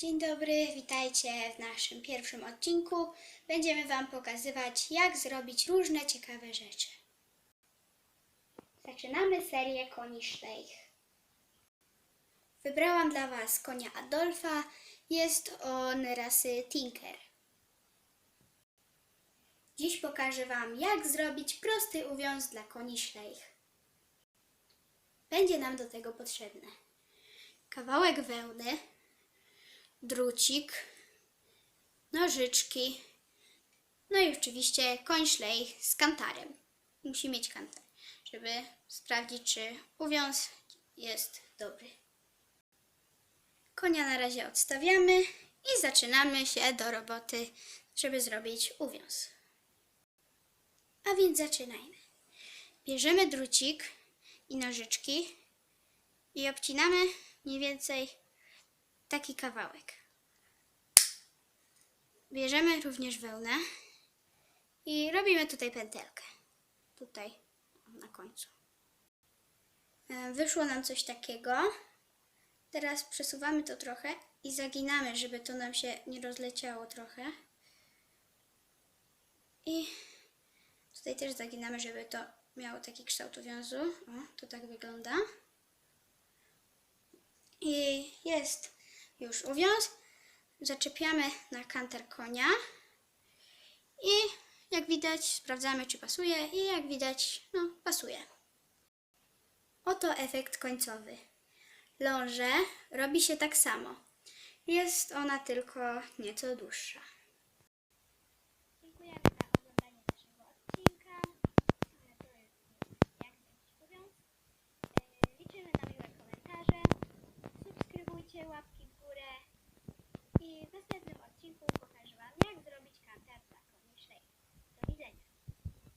Dzień dobry, witajcie w naszym pierwszym odcinku. Będziemy Wam pokazywać, jak zrobić różne ciekawe rzeczy. Zaczynamy serię koni Schleich. Wybrałam dla Was konia Adolfa. Jest on rasy Tinker. Dziś pokażę Wam, jak zrobić prosty uwiąz dla koni Schleich. Będzie nam do tego potrzebne kawałek wełny, drucik, nożyczki, no i oczywiście koń szlej z kantarem. Musi mieć kantar, żeby sprawdzić, czy uwiąz jest dobry. Konia na razie odstawiamy i zaczynamy się do roboty, żeby zrobić uwiąz. A więc zaczynajmy. Bierzemy drucik i nożyczki i obcinamy mniej więcej taki kawałek. Bierzemy również wełnę i robimy tutaj pętelkę. Tutaj na końcu. E, Wyszło nam coś takiego. Teraz przesuwamy to trochę i zaginamy, żeby to nam się nie rozleciało trochę. I tutaj też zaginamy, żeby to miało taki kształt uwiązu. O, to tak wygląda. I jest już uwiąz. Zaczepiamy na kanter konia. I jak widać, sprawdzamy, czy pasuje. I jak widać, no, pasuje. Oto efekt końcowy. Lążę robi się tak samo. Jest ona tylko nieco dłuższa. Dziękujemy za oglądanie naszego odcinka. Jak. E, Liczymy na miłe komentarze. Subskrybujcie, łapki